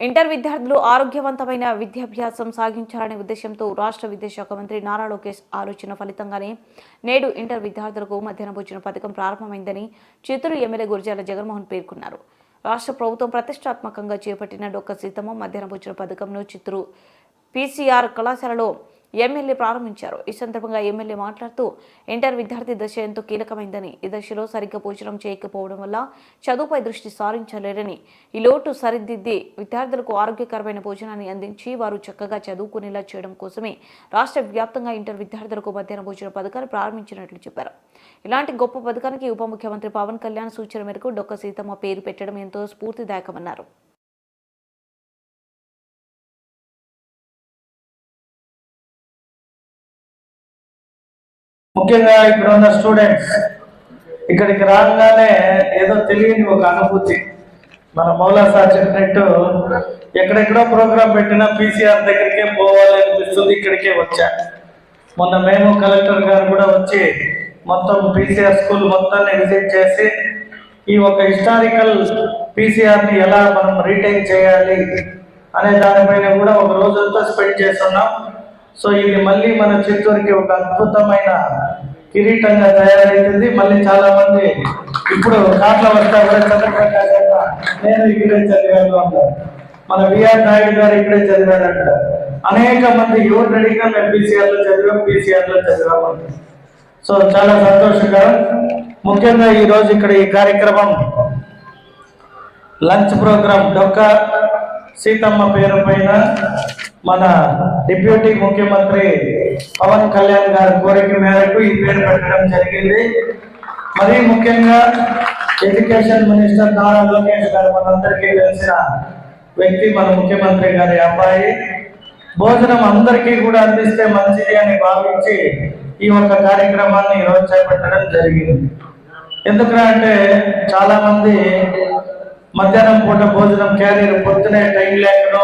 Inter విద్యార్థులు ఆరోగ్యవంతమైన విద్యాభ్యాసం సాగించాలనే ఉద్దేశంతో రాష్ట్ర విద్యాశాఖ మంత్రి నారా లోకేష్ ఆలోచన ఫలితంగానే నేడు ఇంటర్ విద్యార్థులకు మధ్యాహ్న భోజన పథకం ప్రారంభమైందని చిత్తూరు ఎమ్మెల్యే గురజాల జగన్మోహన్ పేర్కొన్నారు. రాష్ట్ర ప్రభుత్వం ప్రతిష్టాత్మకంగా చేపట్టిన డొక్క సీతమ్మ మధ్యాహ్న భోజన పథకంను చిత్తూరు పీసీఆర్ కళాశాలలో ఎమ్మెల్యే ప్రారంభించారు. ఈ సందర్భంగా ఎమ్మెల్యే మాట్లాడుతూ ఇంటర్ విద్యార్థి దశ ఎంతో కీలకమైందని ఈ దశలో సరిగ్గా భోజనం చేయకపోవడం వల్ల చదువుపై దృష్టి సారించలేరని ఈ లోటు సరిదిద్ది విద్యార్థులకు ఆరోగ్యకరమైన భోజనాన్ని అందించి వారు చక్కగా చదువుకునేలా చేయడం కోసమే రాష్ట్ర వ్యాప్తంగా ఇంటర్ విద్యార్థులకు మధ్యాహ్న భోజన పథకాన్ని ప్రారంభించినట్లు చెప్పారు. ఇలాంటి గొప్ప పథకానికి ఉప ముఖ్యమంత్రి పవన్ కళ్యాణ్ సూచన మేరకు డొక్క సీతమ్మ పేరు పెట్టడం ఎంతో స్ఫూర్తిదాయకమన్నారు. ముఖ్యంగా ఇక్కడ ఉన్న స్టూడెంట్స్ ఇక్కడికి రాగానే ఏదో తెలియని ఒక అనుభూతి. మన మౌలా సార్ చెప్పినట్టు ఎక్కడెక్కడో ప్రోగ్రాం పెట్టినా పీసీఆర్ దగ్గరికే పోవాలి అనిపిస్తుంది ఇక్కడికే వచ్చా. మొన్న మేము కలెక్టర్ గారు కూడా వచ్చి మొత్తం పీసీఆర్ స్కూల్ మొత్తాన్ని విజిట్ చేసి ఈ ఒక హిస్టారికల్ పీసీఆర్ని ఎలా మనం రీటైన్ చేయాలి అనే దానిపైన కూడా ఒక రోజంతా స్పెండ్ చేస్తున్నాం. సో ఇది మళ్ళీ మన చిత్తూరుకి ఒక అద్భుతమైన కిరీటంగా తయారైతుంది మళ్ళీ చాలా మంది ఇప్పుడు దాంట్లో వస్తా కూడా చంద్రప్రకాష్ నేను ఇక్కడే చదివాను అంటారు. మన విఆర్ నాయుడు గారు ఇక్కడే చదివాడంట అనేక మంది యువత అడిగినా మేము పీసీఆర్లో చదివాం పీసీఆర్లో చదివాం సో చాలా సంతోషకరం. ముఖ్యంగా ఈ రోజు ఇక్కడ ఈ కార్యక్రమం లంచ్ ప్రోగ్రామ్ డొక్క సీతమ్మ పేరు పైన మన డిప్యూటీ ముఖ్యమంత్రి పవన్ కళ్యాణ్ గారి కోరిక మేరకు ఈ పేరు పెట్టడం జరిగింది. మరీ ముఖ్యంగా ఎడ్యుకేషన్ మినిస్టర్ నారా లోకేష్ గారు మనందరికీ తెలిసిన వ్యక్తి మన ముఖ్యమంత్రి గారి అబ్బాయి. భోజనం అందరికీ కూడా అందిస్తే మంచిది అని భావించి ఈ యొక్క కార్యక్రమాన్ని ఈరోజు చేపట్టడం జరిగింది. ఎందుకంటే అంటే చాలా మంది మధ్యాహ్నం పూట భోజనం క్యారియర్ పొద్దునే టైం లేకనో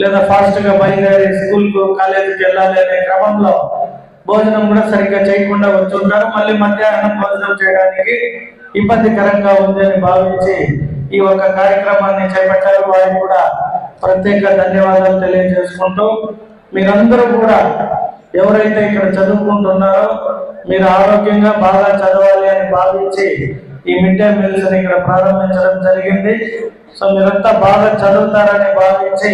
లేదా ఫాస్ట్గా బయలుదేరి స్కూల్కు కాలేజీకి వెళ్ళాలి అనే క్రమంలో భోజనం కూడా సరిగ్గా చేయకుండా వచ్చుంటారు. మళ్ళీ మధ్యాహ్నం భోజనం చేయడానికి ఇబ్బందికరంగా ఉంది అని భావించి ఈ ఒక కార్యక్రమాన్ని చేపట్టారు. వారికి కూడా ప్రత్యేక ధన్యవాదాలు తెలియజేసుకుంటూ మీరందరూ కూడా ఎవరైతే ఇక్కడ చదువుకుంటున్నారో మీరు ఆరోగ్యంగా బాగా చదవాలి అని భావించి ఈ మిడ్ డే మీల్స్ ఇక్కడ ప్రారంభించడం జరిగింది. సో మీరంతా బాగా చదువుతారని భావించి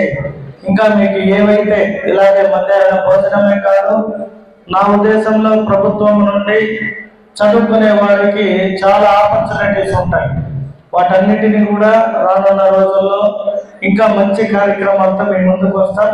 ఇంకా మీకు ఏవైతే ఇలాగే మధ్యాహ్న భోజనమే కాదు నా ఉద్దేశంలో ప్రభుత్వం నుండి చదువుకునే వారికి చాలా ఆపర్చునిటీస్ ఉంటాయి. వాటన్నిటిని కూడా రానున్న రోజుల్లో ఇంకా మంచి కార్యక్రమాలతో మీ ముందుకు వస్తాం.